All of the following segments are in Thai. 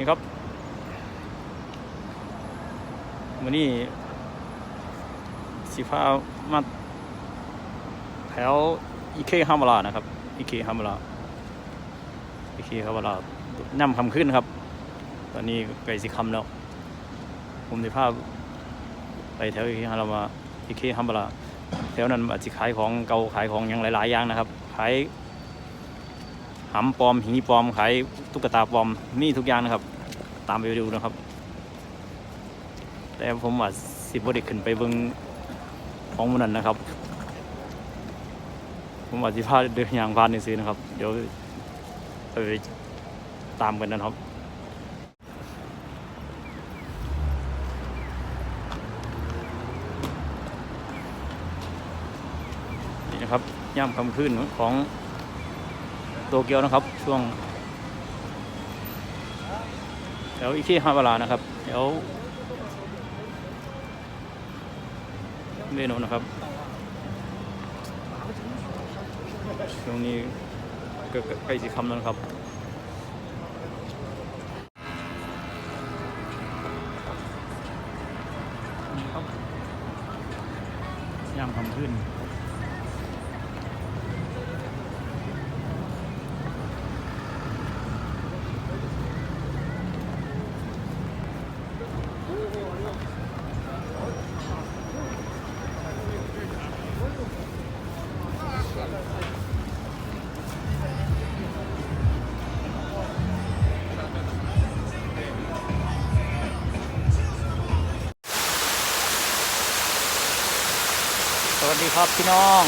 นี่ครับวันนี้สิพามาแถวอีเคฮามารานะครับอีเคฮามาราอีเคฮามาราย่ำคำขึ้นครับ ตอนนี้ไก่สิคำแล้ว ผมจะพาไปแถวอีเคฮามาอีเคฮามาราแถวนั้นอาจจะขายของเก่าขายของอย่างหลาย ๆ อย่างนะครับ ขาย หำปลอมหีปลอมขายตุ๊กตาปลอมมีทุกอย่างนะครับ ตามไปดูนะครับ แต่ผมว่าสิบวได้ขึ้นไปเบิ่งของมันนั้นนะครับ ผมว่าสิพาเดินยางพานในซื้อนะครับ เดี๋ยวไปตามกันนะครับนี่นะครับย่ำคำขึ้นของ โตเกียวนะครับ ช่วงแถวอิคิฮาบาระนะครับแถวเมโนะนะครับช่วงนี้ก็ใกล้สิคำแล้วนะครับนี่ครับย่ำคำขึ้น สวัสดีครับพี่น้อง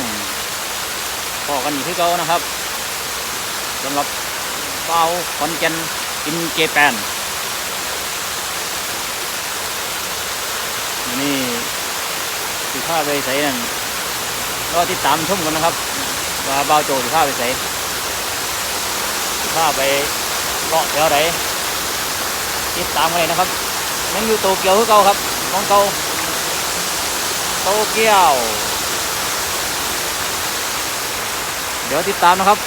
พอกันอีกที่เก่านะครับสำหรับเป้าคอนเจนอินเจแปนนี่สิผ้าไปใส่นั่นรอติดตามชมกันนะครับว่าเบาโจสิผ้าไปใส่สิผ้าไปเลาะแถวไหนติดตามกันเลยนะครับยังอยู่โตเกียวคือเก่าครับของเก่าโตเกียว เดี๋ยวติดตามนะครับ